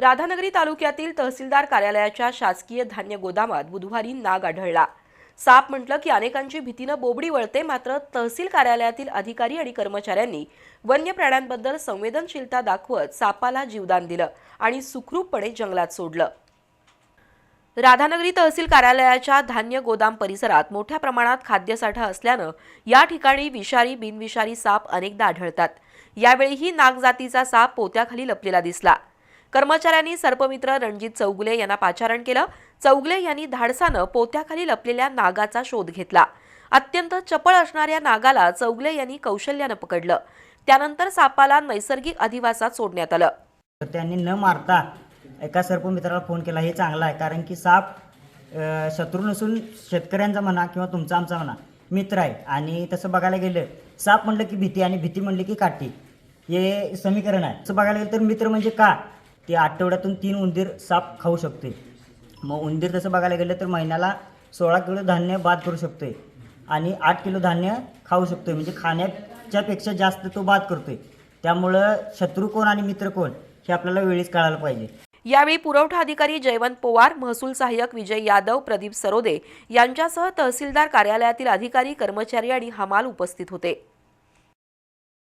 राधानगरी तालुक्यातील तहसीलदार कार्यालयाच्या शासकीय धान्य गोदामात बुधवारी नाग आढळला. साप म्हटलं की अनेकांची भीतीनं बोबडी वळते मात्र तहसील कार्यालयातील अधिकारी आणि कर्मचाऱ्यांनी वन्य प्राण्यांबद्दल संवेदनशीलता दाखवत सापाला जीवदान दिलं आणि सुखरूपपणे जंगलात सोडलं. राधानगरी तहसील कार्यालयाच्या धान्य गोदाम परिसरात मोठ्या प्रमाणात खाद्यसाठा असल्यानं या ठिकाणी विषारी बिनविषारी साप अनेकदा आढळतात. यावेळीही नाग जातीचा साप पोत्याखाली लपलेला दिसला. कर्मचाऱ्यांनी सर्पमित्र रणजित चौगुले यांना पाचारण केलं. चौगुले यांनी धाडसानं पोत्याखाली लपलेल्या नागाचा शोध घेतला. अत्यंत चपळ असणाऱ्या नागाला चौगुले यांनी कौशल्यानं पकडलं. त्यानंतर सापाला नैसर्गिक अधिवासात सोडण्यात आलं. तर त्यांनी न मारता एका सर्पमित्राला फोन केला. हे चांगलं आहे कारण की साप शत्रू नसून शेतकऱ्यांचा म्हणा किंवा तुमचा आमचा म्हणा मित्र आहे. आणि तसं बघायला गेलं साप म्हणलं की भीती आणि भीती म्हणली की काठी. हे समीकरण आहे. तसं बघायला गेलं तर मित्र म्हणजे का? ते आठवड्यातून तीन उंदीर साप खाऊ शकते. मग उंदीर तसं बघायला गेलं तर महिन्याला सोळा किलो धान्य बाद करू शकतोय आणि आठ किलो धान्य खाऊ शकतोय म्हणजे खाण्याच्यापेक्षा जास्त तो बाद करतोय. त्यामुळं शत्रू कोण आणि मित्र कोण हे आपल्याला वेळीच कळायला पाहिजे. यावेळी पुरवठा अधिकारी जयवंत पवार महसूल सहाय्यक विजय यादव प्रदीप सरोदे यांच्यासह तहसीलदार कार्यालयातील अधिकारी कर्मचारी आणि हमाल उपस्थित होते.